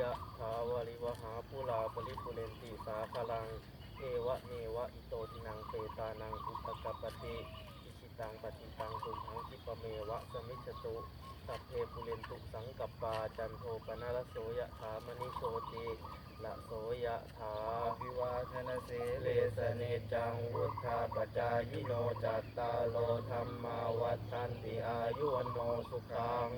ยะถาวริวหาปุราปริปุเรนติสาคลัง เอวะเนวะอิโตทินังเปตานังอุปกปปติอิชิตังปฏิตังสุทังคิปเมวะสมิจตุสัพเพปุเรนตุสังกัปปาจันโทปนาระโสยะถามณิโชติละโสยะถาวิวาทนาเสเลสเนจังวุธาปจายโนจัตตาโลธรรมาวัฏันติอายุวโนสุขัง